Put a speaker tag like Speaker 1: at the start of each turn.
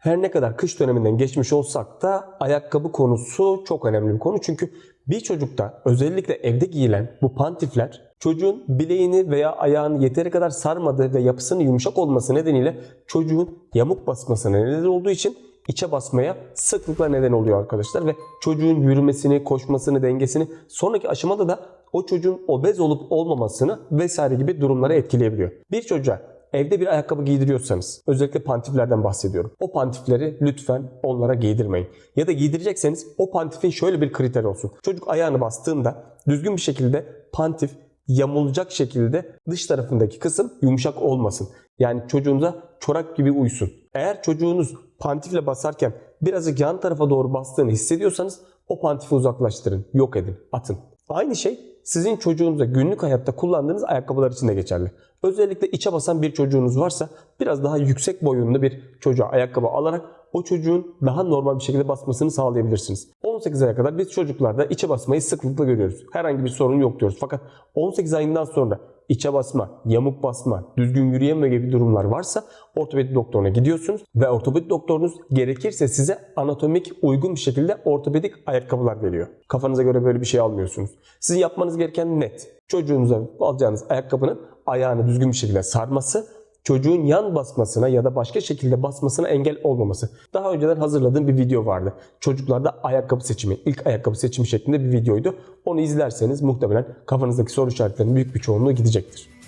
Speaker 1: Her ne kadar kış döneminden geçmiş olsak da ayakkabı konusu çok önemli bir konu. Çünkü bir çocukta özellikle evde giyilen bu pantifler çocuğun bileğini veya ayağını yeteri kadar sarmadığı ve yapısının yumuşak olması nedeniyle çocuğun yamuk basmasına neden olduğu için içe basmaya sıklıkla neden oluyor arkadaşlar ve çocuğun yürümesini, koşmasını, dengesini sonraki aşamada da o çocuğun obez olup olmamasını vesaire gibi durumları etkileyebiliyor. Bir çocuğa evde bir ayakkabı giydiriyorsanız özellikle pantiflerden bahsediyorum. O pantifleri lütfen onlara giydirmeyin. Ya da giydirecekseniz o pantifin şöyle bir kriteri olsun. Çocuk ayağını bastığında düzgün bir şekilde pantif yamulacak şekilde dış tarafındaki kısım yumuşak olmasın. Yani çocuğunuza çorak gibi uysun. Eğer çocuğunuz pantifle basarken birazcık yan tarafa doğru bastığını hissediyorsanız o pantifi uzaklaştırın, yok edin, atın. Aynı şey sizin çocuğunuza günlük hayatta kullandığınız ayakkabılar için de geçerli. Özellikle içe basan bir çocuğunuz varsa biraz daha yüksek boyunlu bir çocuğa ayakkabı alarak o çocuğun daha normal bir şekilde basmasını sağlayabilirsiniz. 18 aya kadar biz çocuklarda içe basmayı sıklıkla görüyoruz. Herhangi bir sorun yok diyoruz. Fakat 18 ayından sonra içe basma, yamuk basma, düzgün yürüyememe gibi durumlar varsa ortopedi doktoruna gidiyorsunuz ve ortopedi doktorunuz gerekirse size anatomik uygun bir şekilde ortopedik ayakkabılar veriyor. Kafanıza göre böyle bir şey almıyorsunuz. Sizin yapmanız gereken net. Çocuğunuza alacağınız ayakkabının ayağını düzgün bir şekilde sarması çocuğun yan basmasına ya da başka şekilde basmasına engel olmaması. Daha önceden hazırladığım bir video vardı. Çocuklarda ayakkabı seçimi, ilk ayakkabı seçimi şeklinde bir videoydu. Onu izlerseniz muhtemelen kafanızdaki soru işaretlerinin büyük bir çoğunluğu gidecektir.